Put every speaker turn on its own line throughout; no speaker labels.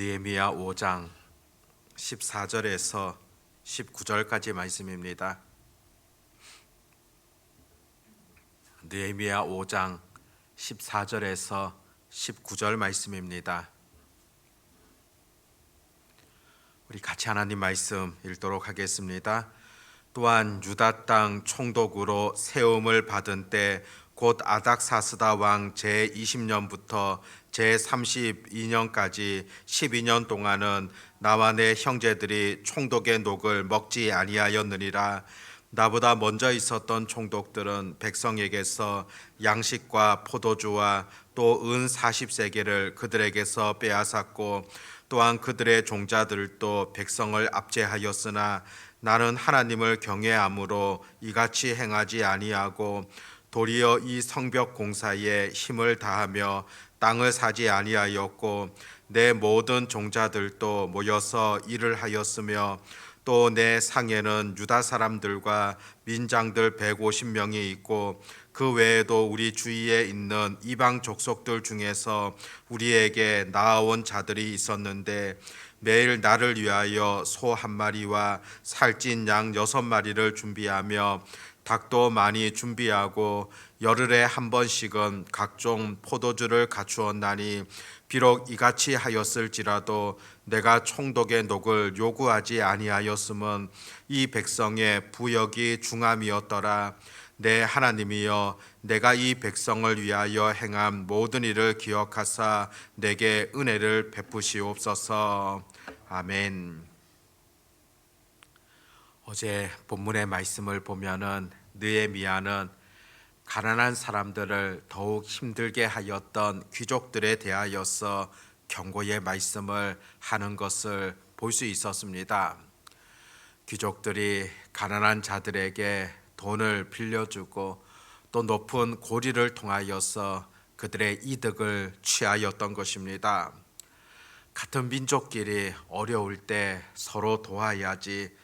느헤미야 5장 14절에서 19절까지 말씀입니다. 느헤미야 5장 14절에서 19절 말씀입니다. 우리 같이 하나님 말씀 읽도록 하겠습니다. 또한 유다 땅 총독으로 세움을 받은 때 곧 아닥사스다 왕 제 20년부터 제 32년까지 12년 동안은 나와 내 형제들이 총독의 녹을 먹지 아니하였느니라. 나보다 먼저 있었던 총독들은 백성에게서 양식과 포도주와 또 은 40세계를 그들에게서 빼앗았고 또한 그들의 종자들도 백성을 압제하였으나 나는 하나님을 경외함으로 이같이 행하지 아니하고 도리어 이 성벽 공사에 힘을 다하며 땅을 사지 아니하였고 내 모든 종자들도 모여서 일을 하였으며 또 내 상에는 유다 사람들과 민장들 150명이 있고 그 외에도 우리 주위에 있는 이방 족속들 중에서 우리에게 나아온 자들이 있었는데 매일 나를 위하여 소 한 마리와 살찐 양 여섯 마리를 준비하며 닭도 많이 준비하고 열흘에 한 번씩은 각종 포도주를 갖추었나니 비록 이같이 하였을지라도 내가 총독의 녹을 요구하지 아니하였음은 이 백성의 부역이 중함이었더라 내 하나님이여 내가 이 백성을 위하여 행한 모든 일을 기억하사 내게 은혜를 베푸시옵소서 아멘. 어제 본문의 말씀을 보면은 느헤미야는 가난한 사람들을 더욱 힘들게 하였던 귀족들에 대하여서 경고의 말씀을 하는 것을 볼 수 있었습니다. 귀족들이 가난한 자들에게 돈을 빌려주고 또 높은 고리를 통하여서 그들의 이득을 취하였던 것입니다. 같은 민족끼리 어려울 때 서로 도와야지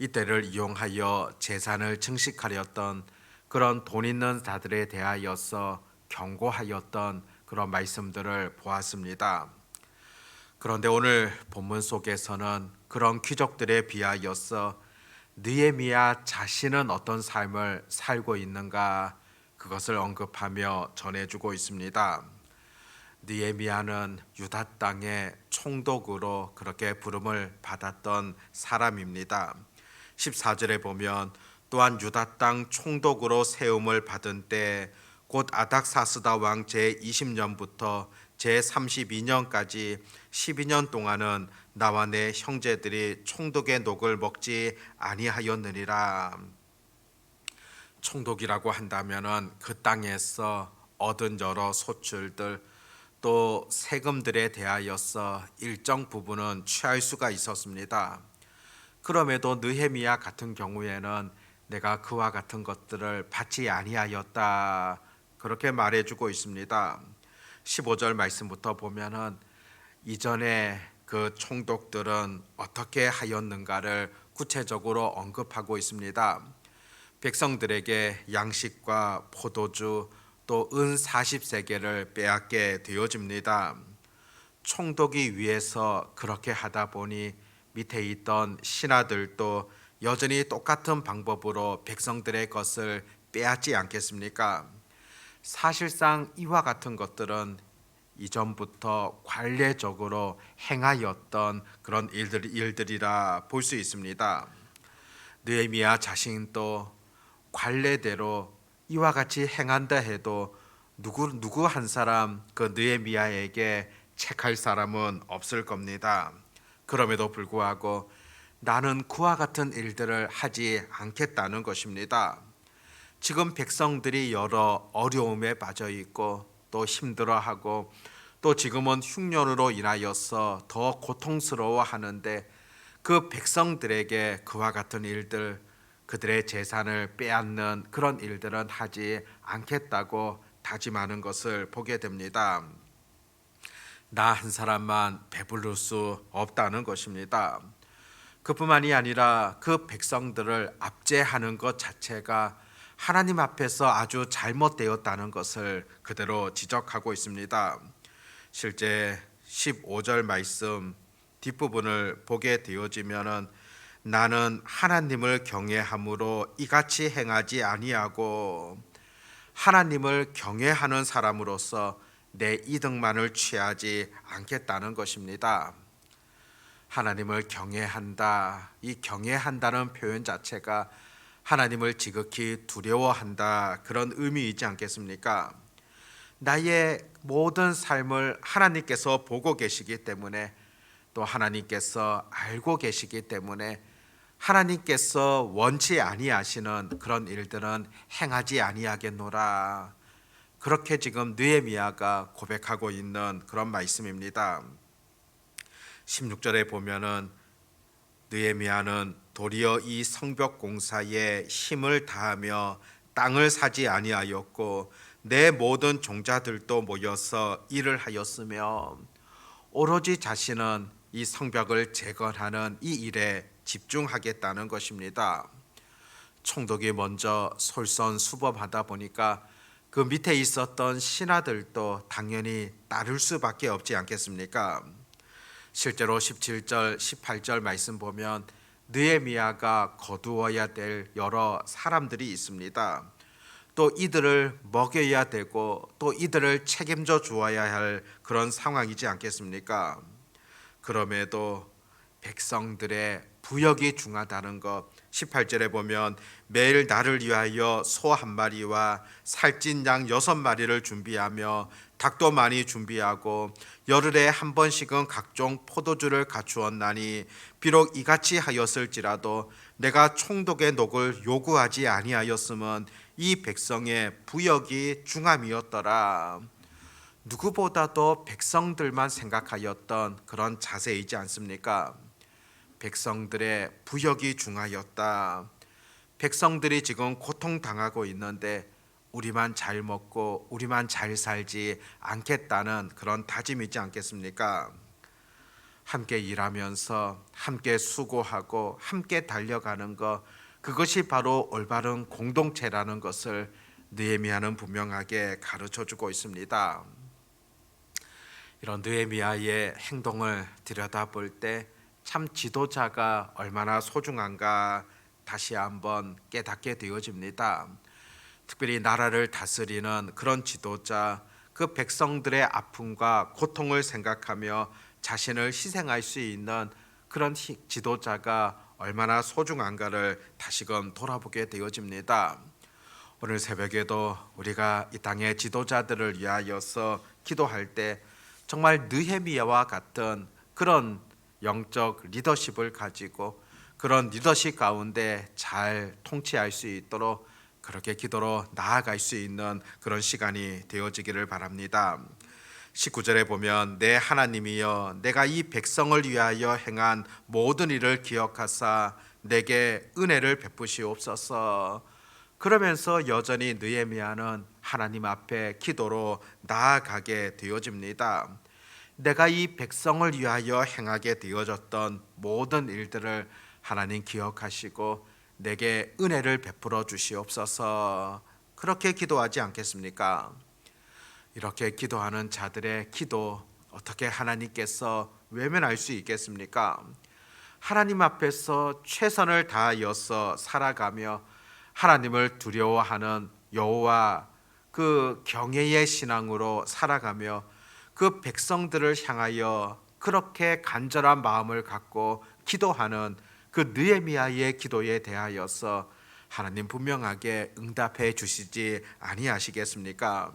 이때를 이용하여 재산을 증식하렸던 그런 돈 있는 자들에 대하여서 경고하였던 그런 말씀들을 보았습니다. 그런데 오늘 본문 속에서는 그런 귀족들에 비하여서 느헤미야 자신은 어떤 삶을 살고 있는가 그것을 언급하며 전해주고 있습니다. 느헤미야는 유다 땅의 총독으로 그렇게 부름을 받았던 사람입니다. 14절에 보면 또한 유다 땅 총독으로 세움을 받은 때 곧 아닥사스다 왕 제 20년부터 제 32년까지 12년 동안은 나와 내 형제들이 총독의 녹을 먹지 아니하였느니라. 총독이라고 한다면은 그 땅에서 얻은 여러 소출들 또 세금들에 대하여서 일정 부분은 취할 수가 있었습니다. 그럼에도 느헤미야 같은 경우에는 내가 그와 같은 것들을 받지 아니하였다 그렇게 말해주고 있습니다. 15절 말씀부터 보면은 이전에 그 총독들은 어떻게 하였는가를 구체적으로 언급하고 있습니다. 백성들에게 양식과 포도주 또 은 40세계를 빼앗게 되어집니다. 총독이 위해서 그렇게 하다 보니 밑에 있던 신하들도 여전히 똑같은 방법으로 백성들의 것을 빼앗지 않겠습니까? 사실상 이와 같은 것들은 이전부터 관례적으로 행하였던 그런 일들, 일들이라 볼 수 있습니다. 느헤미야 자신도 관례대로 이와 같이 행한다 해도 누구 누구 한 사람 그 느헤미야에게 책할 사람은 없을 겁니다. 그럼에도 불구하고 나는 그와 같은 일들을 하지 않겠다는 것입니다. 지금 백성들이 여러 어려움에 빠져 있고 또 힘들어하고 또 지금은 흉년으로 인하여서 더 고통스러워 하는데 그 백성들에게 그와 같은 일들 그들의 재산을 빼앗는 그런 일들은 하지 않겠다고 다짐하는 것을 보게 됩니다. 나 한 사람만 배부를 수 없다는 것입니다. 그뿐만이 아니라 그 백성들을 압제하는 것 자체가 하나님 앞에서 아주 잘못되었다는 것을 그대로 지적하고 있습니다. 실제 15절 말씀 뒷부분을 보게 되어지면은 나는 하나님을 경외함으로 이같이 행하지 아니하고 하나님을 경외하는 사람으로서 내 이득만을 취하지 않겠다는 것입니다. 하나님을 경외한다. 이 경외한다는 표현 자체가 하나님을 지극히 두려워한다. 그런 의미이지 않겠습니까? 나의 모든 삶을 하나님께서 보고 계시기 때문에 또 하나님께서 알고 계시기 때문에 하나님께서 원치 아니하시는 그런 일들은 행하지 아니하겠노라. 그렇게 지금 느헤미야가 고백하고 있는 그런 말씀입니다. 16절에 보면은 느헤미야는 도리어 이 성벽 공사에 힘을 다하며 땅을 사지 아니하였고 내 모든 종자들도 모여서 일을 하였으며 오로지 자신은 이 성벽을 재건하는 이 일에 집중하겠다는 것입니다. 총독이 먼저 솔선수범하다 보니까 그 밑에 있었던 신하들도 당연히 따를 수밖에 없지 않겠습니까? 실제로 17절, 18절 말씀 보면 느헤미야가 거두어야 될 여러 사람들이 있습니다. 또 이들을 먹여야 되고 또 이들을 책임져 주어야 할 그런 상황이지 않겠습니까? 그럼에도 백성들의 부역이 중하다는 것 18절에 보면 매일 나를 위하여 소 한 마리와 살찐 양 여섯 마리를 준비하며 닭도 많이 준비하고 열흘에 한 번씩은 각종 포도주를 갖추었나니 비록 이같이 하였을지라도 내가 총독의 녹을 요구하지 아니하였음은 이 백성의 부역이 중함이었더라. 누구보다도 백성들만 생각하였던 그런 자세이지 않습니까? 백성들의 부역이 중하였다. 백성들이 지금 고통 당하고 있는데 우리만 잘 먹고 우리만 잘 살지 않겠다는 그런 다짐이 있지 않겠습니까? 함께 일하면서 함께 수고하고 함께 달려가는 것 그것이 바로 올바른 공동체라는 것을 느헤미야는 분명하게 가르쳐 주고 있습니다. 이런 느헤미야의 행동을 들여다볼 때 참 지도자가 얼마나 소중한가 다시 한번 깨닫게 되어집니다. 특별히 나라를 다스리는 그런 지도자, 그 백성들의 아픔과 고통을 생각하며 자신을 희생할 수 있는 그런 히- 지도자가 얼마나 소중한가를 다시금 돌아보게 되어집니다. 오늘 새벽에도 우리가 이 땅의 지도자들을 위하여서 기도할 때 정말 느헤미야와 같은 그런 영적 리더십을 가지고 그런 리더십 가운데 잘 통치할 수 있도록 그렇게 기도로 나아갈 수 있는 그런 시간이 되어지기를 바랍니다. 19절에 보면 내 하나님이여 내가 이 백성을 위하여 행한 모든 일을 기억하사 내게 은혜를 베푸시옵소서. 그러면서 여전히 느헤미야는 하나님 앞에 기도로 나아가게 되어집니다. 내가 이 백성을 위하여 행하게 되어졌던 모든 일들을 하나님 기억하시고 내게 은혜를 베풀어 주시옵소서. 그렇게 기도하지 않겠습니까? 이렇게 기도하는 자들의 기도 어떻게 하나님께서 외면할 수 있겠습니까? 하나님 앞에서 최선을 다하여서 살아가며 하나님을 두려워하는 여호와 그 경외의 신앙으로 살아가며 그 백성들을 향하여 그렇게 간절한 마음을 갖고 기도하는 그 느헤미야의 기도에 대하여서 하나님 분명하게 응답해 주시지 아니하시겠습니까?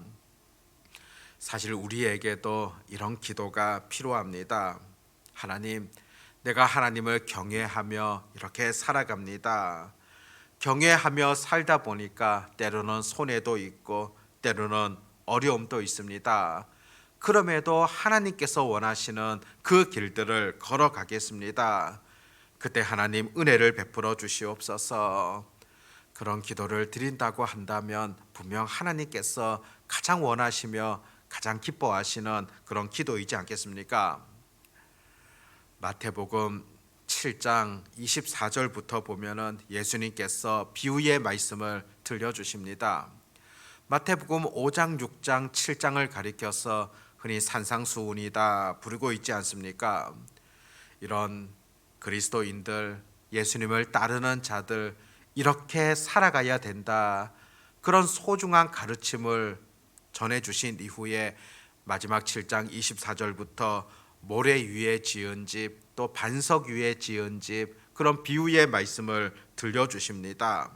사실 우리에게도 이런 기도가 필요합니다. 하나님, 내가 하나님을 경외하며 이렇게 살아갑니다. 경외하며 살다 보니까 때로는 손해도 있고 때로는 어려움도 있습니다. 그럼에도 하나님께서 원하시는 그 길들을 걸어가겠습니다. 그때 하나님 은혜를 베풀어 주시옵소서. 그런 기도를 드린다고 한다면 분명 하나님께서 가장 원하시며 가장 기뻐하시는 그런 기도이지 않겠습니까? 마태복음 7장 24절부터 보면은 예수님께서 비유의 말씀을 들려 주십니다. 마태복음 5장, 6장, 7장을 가리켜서 흔히 산상수훈이다 부르고 있지 않습니까? 이런 그리스도인들 예수님을 따르는 자들 이렇게 살아가야 된다. 그런 소중한 가르침을 전해 주신 이후에 마지막 7장 24절부터 모래 위에 지은 집 또 반석 위에 지은 집 그런 비유의 말씀을 들려 주십니다.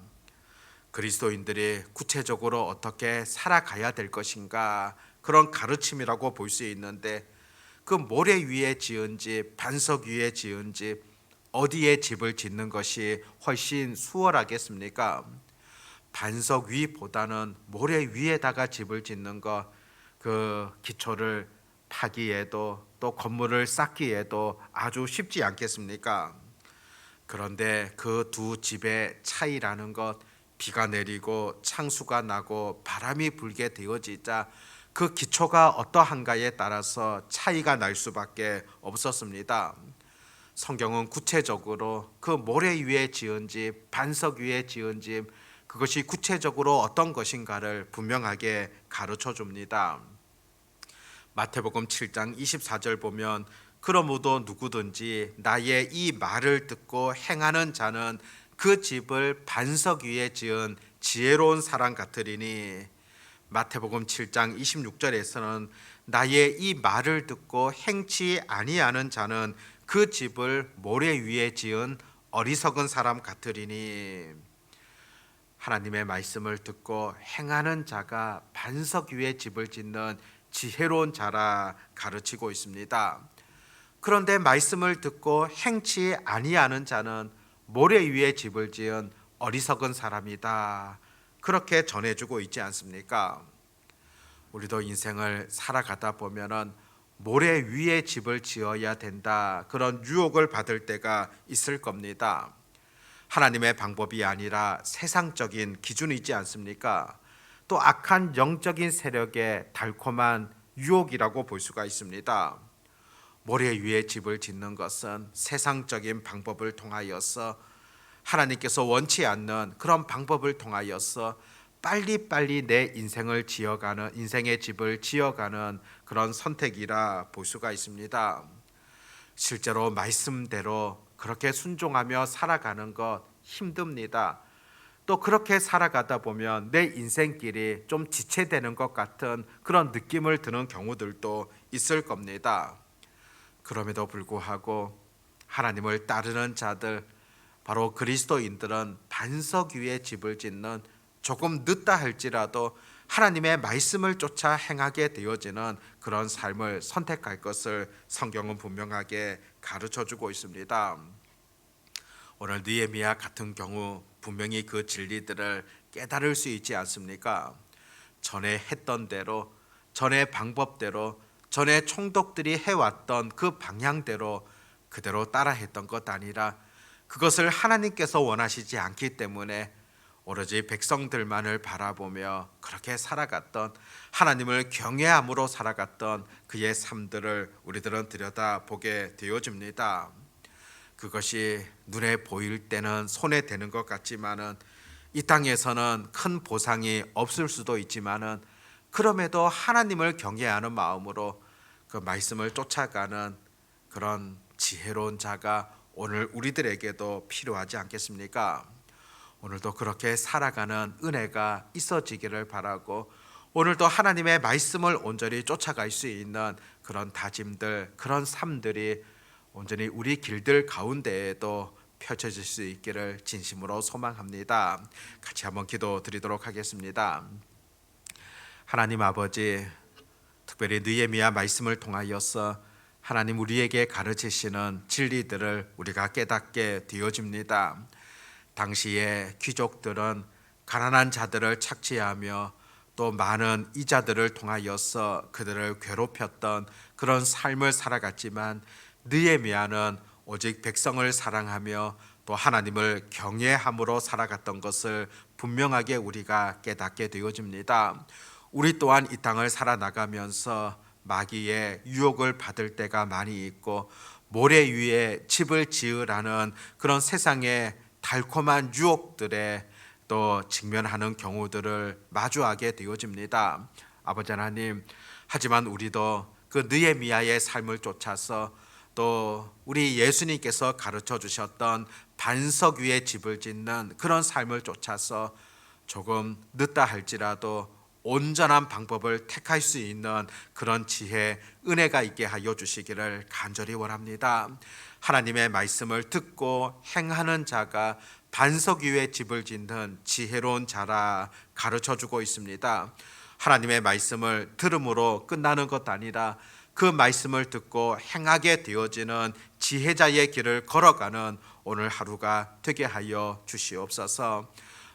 그리스도인들이 구체적으로 어떻게 살아가야 될 것인가 그런 가르침이라고 볼 수 있는데 그 모래 위에 지은 집, 반석 위에 지은 집 어디에 집을 짓는 것이 훨씬 수월하겠습니까? 반석 위보다는 모래 위에다가 집을 짓는 것 그 기초를 파기에도 또 건물을 쌓기에도 아주 쉽지 않겠습니까? 그런데 그 두 집의 차이라는 것 비가 내리고 창수가 나고 바람이 불게 되어지자 그 기초가 어떠한가에 따라서 차이가 날 수밖에 없었습니다. 성경은 구체적으로 그 모래 위에 지은 집, 반석 위에 지은 집 그것이 구체적으로 어떤 것인가를 분명하게 가르쳐 줍니다. 마태복음 7장 24절 보면 그러므도 누구든지 나의 이 말을 듣고 행하는 자는 그 집을 반석 위에 지은 지혜로운 사람 같으리니 마태복음 7장 26절에서는 나의 이 말을 듣고 행치 아니하는 자는 그 집을 모래 위에 지은 어리석은 사람 같으리니 하나님의 말씀을 듣고 행하는 자가 반석 위에 집을 짓는 지혜로운 자라 가르치고 있습니다. 그런데 말씀을 듣고 행치 아니하는 자는 모래 위에 집을 지은 어리석은 사람이다. 그렇게 전해주고 있지 않습니까? 우리도 인생을 살아가다 보면은 모래 위에 집을 지어야 된다. 그런 유혹을 받을 때가 있을 겁니다. 하나님의 방법이 아니라 세상적인 기준이지 않습니까? 또 악한 영적인 세력의 달콤한 유혹이라고 볼 수가 있습니다. 모래 위에 집을 짓는 것은 세상적인 방법을 통하여서 하나님께서 원치 않는 그런 방법을 통하여서 빨리빨리 내 인생을 지어가는 인생의 집을 지어가는 그런 선택이라 볼 수가 있습니다. 실제로 말씀대로 그렇게 순종하며 살아가는 것 힘듭니다. 또 그렇게 살아가다 보면 내 인생길이 좀 지체되는 것 같은 그런 느낌을 드는 경우들도 있을 겁니다. 그럼에도 불구하고 하나님을 따르는 자들 바로 그리스도인들은 반석 위에 집을 짓는 조금 늦다 할지라도 하나님의 말씀을 쫓아 행하게 되어지는 그런 삶을 선택할 것을 성경은 분명하게 가르쳐 주고 있습니다. 오늘 느헤미야 같은 경우 분명히 그 진리들을 깨달을 수 있지 않습니까? 전에 했던 대로 전의 방법대로 전에 총독들이 해왔던 그 방향대로 그대로 따라했던 것 아니라 그것을 하나님께서 원하시지 않기 때문에 오로지 백성들만을 바라보며 그렇게 살아갔던 하나님을 경외함으로 살아갔던 그의 삶들을 우리들은 들여다 보게 되어집니다. 그것이 눈에 보일 때는 손에 대는 것 같지만은 이 땅에서는 큰 보상이 없을 수도 있지만은 그럼에도 하나님을 경외하는 마음으로 그 말씀을 쫓아가는 그런 지혜로운 자가 오늘 우리들에게도 필요하지 않겠습니까? 오늘도 그렇게 살아가는 은혜가 있어지기를 바라고 오늘도 하나님의 말씀을 온전히 쫓아갈 수 있는 그런 다짐들, 그런 삶들이 온전히 우리 길들 가운데에도 펼쳐질 수 있기를 진심으로 소망합니다. 같이 한번 기도 드리도록 하겠습니다. 하나님 아버지, 특별히 느헤미야 말씀을 통하여서 하나님 우리에게 가르치시는 진리들을 우리가 깨닫게 되어집니다. 당시에 귀족들은 가난한 자들을 착취하며 또 많은 이자들을 통하여서 그들을 괴롭혔던 그런 삶을 살아갔지만 느헤미야는 오직 백성을 사랑하며 또 하나님을 경외함으로 살아갔던 것을 분명하게 우리가 깨닫게 되어집니다. 우리 또한 이 땅을 살아나가면서 마귀의 유혹을 받을 때가 많이 있고 모래 위에 집을 지으라는 그런 세상의 달콤한 유혹들에 또 직면하는 경우들을 마주하게 되어집니다. 아버지 하나님, 하지만 우리도 그 느헤미야의 삶을 쫓아서 또 우리 예수님께서 가르쳐 주셨던 반석 위에 집을 짓는 그런 삶을 쫓아서 조금 늦다 할지라도 온전한 방법을 택할 수 있는 그런 지혜, 은혜가 있게 하여 주시기를 간절히 원합니다. 하나님의 말씀을 듣고 행하는 자가 반석 위에 집을 짓는 지혜로운 자라 가르쳐 주고 있습니다. 하나님의 말씀을 들음으로 끝나는 것 아니라 그 말씀을 듣고 행하게 되어지는 지혜자의 길을 걸어가는 오늘 하루가 되게 하여 주시옵소서.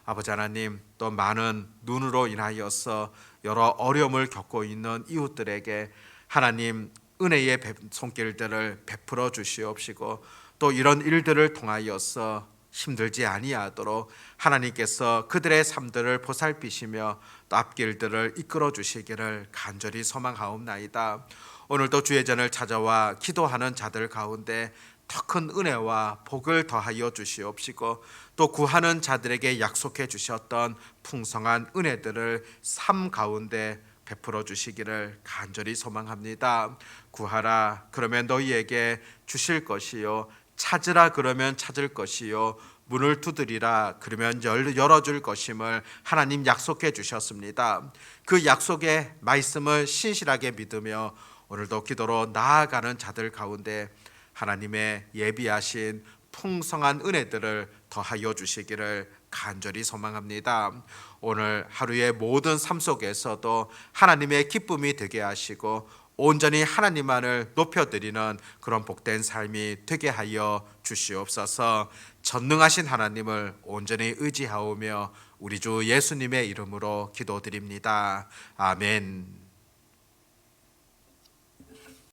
아버지 하나님 또 많은 눈으로 인하여서 여러 어려움을 겪고 있는 이웃들에게 하나님 은혜의 배- 손길들을 베풀어 주시옵시고 또 이런 일들을 통하여서 힘들지 아니하도록 하나님께서 그들의 삶들을 보살피시며 또 앞길들을 이끌어 주시기를 간절히 소망하옵나이다. 오늘도 주의 전을 찾아와 기도하는 자들 가운데 더 큰 은혜와 복을 더하여 주시옵시고 또 구하는 자들에게 약속해 주셨던 풍성한 은혜들을 삶 가운데 베풀어 주시기를 간절히 소망합니다. 구하라 그러면 너희에게 주실 것이요 찾으라 그러면 찾을 것이요 문을 두드리라 그러면 열- 열어줄 것임을 하나님 약속해 주셨습니다. 그 약속의 말씀을 신실하게 믿으며 오늘도 기도로 나아가는 자들 가운데 하나님의 예비하신 풍성한 은혜들을 더하여 주시기를 간절히 소망합니다. 오늘 하루의 모든 삶 속에서도 하나님의 기쁨이 되게 하시고 온전히 하나님만을 높여드리는 그런 복된 삶이 되게 하여 주시옵소서. 전능하신 하나님을 온전히 의지하오며 우리 주 예수님의 이름으로 기도드립니다. 아멘.